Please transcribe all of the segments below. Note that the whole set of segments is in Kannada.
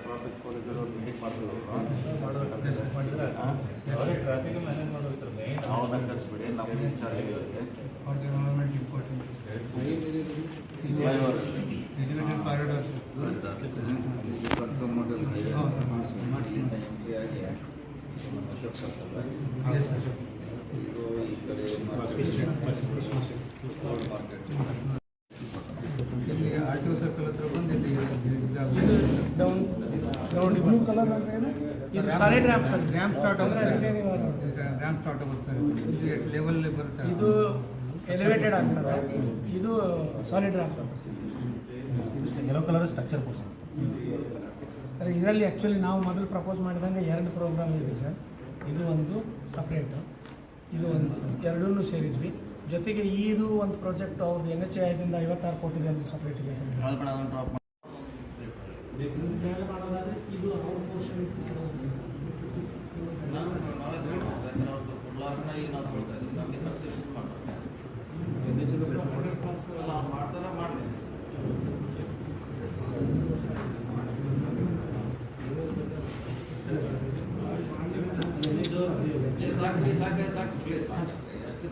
ಟ್ರಾಫಿಕ್ ಪೊಲೀಸರು ಮೀಟಿಂಗ್ ಮಾಡಿದ್ರು ಅವರೇ ಟ್ರಾಫಿಕ್ ಮ್ಯಾನೇಜ್ ಮಾಡೋದು ಸರ್ ಮೇನ್ ಅವ್ರನ್ನ ಕರೆಸ್ಬಿಡಿ ನಮ್ಮ ಇನ್ಚಾರ್ಜ್ ಅವರಿಗೆ ಅವ್ರಿಗೆ government important flyover elevated corridor ಸಂಕಮಂಡಲ್ highway ಹೌದು. ಇಲ್ಲಿಂದ ಎಂಟ್ರಿ ಆಗಿ ಅಶೋಕ್ ಸರ್ಕಲ್ ಇದು ಈ ಕಡೆ ಮಾರ್ಕೆಟ್ ಮಾರ್ಕೆಟ್ ಇಲ್ಲಿ ಆರ್ ಟಿ ಒ ಸರ್ಕಲ್ ಹತ್ರ ಬಂದು ಇಲ್ಲಿ ಇದಾಗುತ್ತೆ ಡೌನ್ ಡೌನ್ ಬ್ಲೂ ಕಲರ್ ಅಂದ್ರೆ ಇದು solid ramp sir ramp start ಆಗುತ್ತೆ. ರ್ಯಾಂಪ್ ಸ್ಟಾರ್ಟ್ ಆಗುತ್ತೆ ಸರ್ ಲೆವೆಲ್ ಬರುತ್ತೆ ಇದು ಎಲಿವೇಟೆಡ್ ಆಗ್ತದೆ ಇದು ಸಾಲಿಡ್ ರ್ಯಾಂಪ್ ಅಂತ yellow colour structure portion sir ಇದರಲ್ಲಿ ಆ್ಯಕ್ಚುಲಿ ನಾವು ಮೊದಲು ಪ್ರಪೋಸ್ ಮಾಡಿದಂಗೆ ಎರಡು ಪ್ರೋಗ್ರಾಮ್ ಇದೆ ಸರ್ ಇದು ಒಂದು ಸಪ್ರೇಟು ಇದು ಒಂದು ಎರಡೂ ಸೇರಿದ್ವಿ ಜೊತೆಗೆ ಇದು ಒಂದು ಪ್ರಾಜೆಕ್ಟ್ ಅವ್ರದ್ದು ಎನ್ ಎಚ್ ಐದಿಂದ ಐವತ್ತಾರು ಕೋಟಿಗೆ ಒಂದು ಸಪ್ರೇಟ್ ಇದೆ ಸರ್ ಕೊಡ್ತಾ ಇದ್ದೀವಿ ನಮಗೆ ಕನ್ಸೆಷನ್ ಮಾಡ್ತಾರೆ ಅಲ್ಲ ಅವ್ರು ಮಾಡ್ತಾರೆ ಮಾಡಲಿ ಪ್ಲೇಸ್ ಹಾಕಿ ಸಾಕೆ ಸಾಕು ಪ್ಲೇಸ್ ಎಷ್ಟು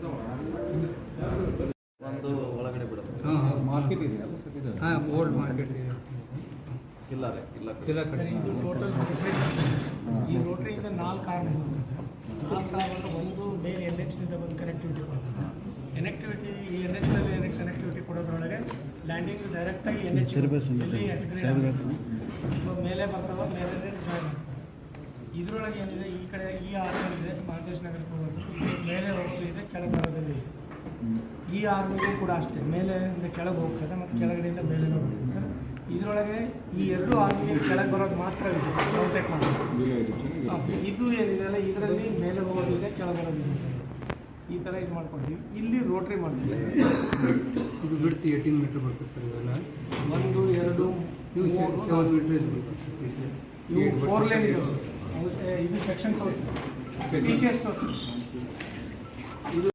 ಒಂದು ಒಳಗಡೆ ಬಿಡೋದು ಹಾಂ ಮಾರ್ಕೆಟ್ ಇದೆ ಹಾಂ ಓಲ್ಡ್ ಮಾರ್ಕೆಟ್ ಇದೆ ಇಲ್ಲ ರೀ. ಇಲ್ಲ ಇಲ್ಲ ಸರ್ ಟೋಟಲ್ ರೋಟ್ರಿ ಈ ರೋಟ್ರಿಯಿಂದ ನಾಲ್ಕು ಕಾರ್ ಹೋಗ್ತದೆ ನಾಲ್ಕು ಒಂದು ಮೇನ್ ಎನ್ ಎಚ್ನಿಂದ ಒಂದು ಕನೆಕ್ಟಿವಿಟಿ ಕೊಡ್ತದೆ. ಕನೆಕ್ಟಿವಿಟಿ ಈ ಎನ್ ಎಚ್ನಲ್ಲಿ ಎನ್ ಕನೆಕ್ಟಿವಿಟಿ ಕೊಡೋದ್ರೊಳಗೆ ಲ್ಯಾಂಡಿಂಗ್ ಡೈರೆಕ್ಟಾಗಿ ಎನ್ ಎಚ್. ಇವಾಗ ಮೇಲೆ ಬರ್ತಾವ ಮೇಲೆ ಜಾಯ್ನ್ ಆಗ್ತದೆ. ಇದರೊಳಗೆ ಏನಿದೆ? ಈ ಕಡೆ ಈ ಆರ್ ಇದೆ ಮಹದೇಶ್ ನಗರಕ್ಕೆ ಹೋಗೋದು. ಮೇಲೆ ಹೋಗೋದು ಇದೆ ಕೆಳಗೆ ಬರೋದಲ್ಲಿ ಇದೆ ಈ ಆರ್ಮಿಗೂ ಕೂಡ ಅಷ್ಟೇ. ಮೇಲೆಯಿಂದ ಕೆಳಗೆ ಹೋಗ್ತದೆ ಮತ್ತು ಕೆಳಗಡೆಯಿಂದ ಮೇಲೆ ಬರ್ತದೆ ಸರ್. ಇದರೊಳಗೆ ಈ ಎರಡು ಆರ್ಮಿಗೆ ಕೆಳಗೆ ಬರೋದು ಮಾತ್ರ ಇದೆ ಸರ್. ಕಾಂಟ್ಯಾಕ್ಟ್ ಮಾಡೋದು ಹಾ, ಇದು ಏನಿದೆ ಅಲ್ಲ ಇದರಲ್ಲಿ ಮೇಲೆ ಹೋಗೋದಿದೆ ಕೆಳಗೆ ಬರೋದಿದೆ ಸರ್. ಈ ಥರ ಇದು ಮಾಡ್ಕೊಳ್ತೀವಿ ಇಲ್ಲಿ ರೋಟ್ರಿ ಮಾಡ್ತೀವಿ ಇದು ಬಿಡ್ತಿ ಏಯ್ಟೀನ್ ಮೀಟ್ರ್ ಬರ್ತದೆ ಸರ್ ಇವೆಲ್ಲ ಒಂದು ಎರಡು ಸೆವೆನ್. ಮೀಟ್ರ್ ಇದು ಇವು ಫೋರ್ ಲೇನ್ ಇದೆ ಸರ್. ಇದು ಸೆಕ್ಷನ್ ತೋರಿಸಿ. ಟಿ ಸಿ ಎಸ್ ತೋರಿಸಿ.